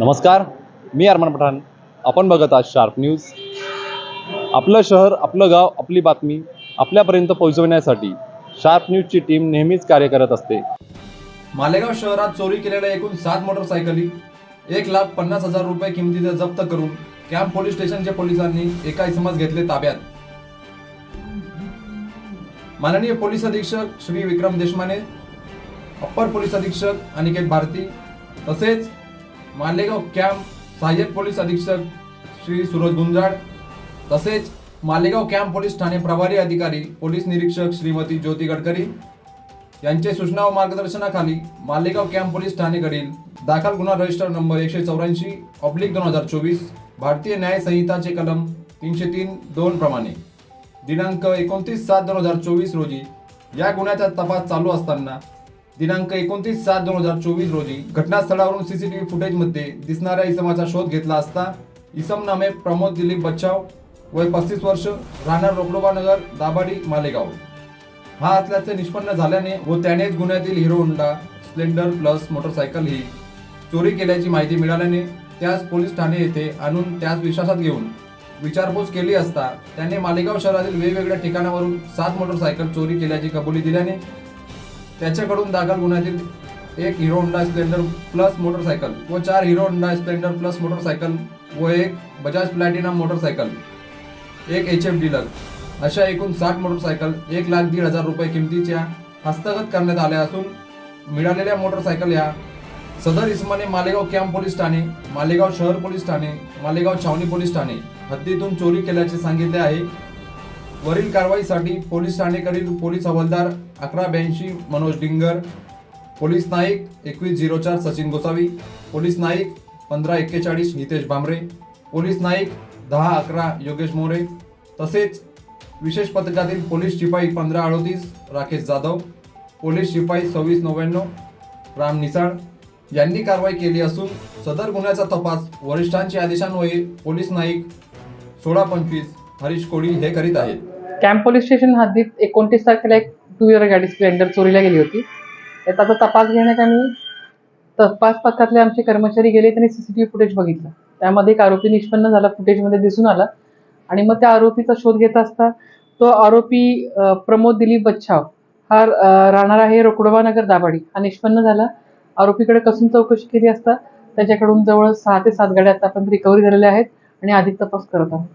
नमस्कार मी अरमान पठाण. आपण बघत आहात शार्प न्यूज. आपलं शहर आपलं गाव आपली बातमी आपल्यापर्यंत पोहोचवण्यासाठी शार्प न्यूजची टीम नेहमीच कार्य करत असते. मालेगाव शहरात चोरी केलेल्या एकूण सात मोटरसायकली एक लाख पन्नास हजार रुपये किमतीचे जप्त करून कॅम्प पोलीस स्टेशनच्या पोलिसांनी एका इसमास घेतले ताब्यात. माननीय पोलीस अधीक्षक श्री विक्रम देशमाने अप्पर पोलीस अधीक्षक अनिकेत भारती तसेच मालेगाव कॅम्प सहाय्यक पोलीस अधीक्षक श्री सूरज गुंजाळ तसेच मालेगाव कॅम्प पोलीस ठाणे प्रभारी अधिकारी पोलीस निरीक्षक श्रीमती ज्योती गडकरी यांचे सूचना व मार्गदर्शनाखाली मालेगाव कॅम्प पोलीस ठाणेकडील दाखल गुन्हा रजिस्टर नंबर एकशे चौऱ्याऐंशी ऑब्लिक दोन हजार चोवीस भारतीय न्याय संहिताचे कलम तीनशे तीन दोन प्रमाणे. दिनांक एकोणतीस सात दोन हजार चोवीस रोजी या गुन्ह्याचा तपास चालू असताना दिनांक एकोणतीस सात दोन हजार चोवीस रोजी घटनास्थळावरून सीसीटीव्ही फुटेजमध्ये दिसणाऱ्या इसमाचा शोध घेतला असता इसम नामे प्रमोद दिलीप बच्चाव वय पस्तीस वर्ष राहणार रोकडोबा नगर दाभाडी मालेगाव. हा असल्याचे निष्पन्न झाल्याने व त्यानेच गुन्ह्यातील Hero Honda Splendor plus motorcycle ही चोरी केल्याची माहिती मिळाल्याने त्यास पोलीस ठाणे येथे आणून त्यास विश्वासात घेऊन विचारपूस केली असता त्याने मालेगाव शहरातील वेगवेगळ्या ठिकाणावरून सात मोटरसायकल चोरी केल्याची कबुली दिल्याने त्याच्याकडून दाखल गुन्ह्यातील एक Hero Honda Splendor plus motorcycle व चार Hero Honda Splendor plus motorcycle व एक बजाज प्लॅटिनम मोटरसायकल एक एच एफ डीलर. अशा एकूण साठ मोटरसायकल एक लाख दीड हजार रुपये किमतीच्या हस्तगत करण्यात आल्या असून मिळालेल्या मोटरसायकल या सदर इसमाने मालेगाव कॅम्प पोलीस ठाणे मालेगाव शहर पोलीस ठाणे मालेगाव छावणी पोलीस ठाणे हद्दीतून चोरी केल्याचे सांगितले आहे. वरील कारवाईसाठी पोलीस ठाणेकडील पोलीस हवालदार अकरा ब्याऐंशी मनोज डिंगर पोलीस नाईक एकवीस झिरो चार सचिन गोसावी पोलीस नाईक पंधरा एक्केचाळीस हितेश भांबरे पोलीस नाईक दहा अकरा योगेश मोरे तसेच विशेष पथकातील पोलीस शिपाई पंधरा अडोतीस राकेश जाधव पोलीस शिपाई सव्वीस नव्याण्णव राम निसाळ यांनी कारवाई केली असून सदर गुन्ह्याचा तपास वरिष्ठांच्या आदेशान्वये पोलीस नाईक सोळा पंचवीस हरीश कोळी हे करीत आहेत. कॅम्प पोलीस स्टेशन हद्दीत एकोणतीस तारखेला एक टू व्हीलर गाडी स्प्लेंडर चोरीला गेली होती. त्याचा तपास घेण्यात आम्ही तपास पथकातले आमचे कर्मचारी गेले त्यांनी सीसीटीव्ही फुटेज बघितलं. त्यामध्ये एक आरोपी निष्पन्न झाला फुटेजमध्ये दिसून आला. आणि मग त्या आरोपीचा शोध घेत असता तो आरोपी प्रमोद दिलीप बच्छाव. हा राहणार आहे रोकडोबा नगर दाभाडी. हा निष्पन्न झाला. आरोपीकडे कसून चौकशी केली असता त्याच्याकडून जवळ सहा ते सात गाड्या आतापर्यंत रिकव्हरी झालेल्या आहेत आणि अधिक तपास करत आहोत.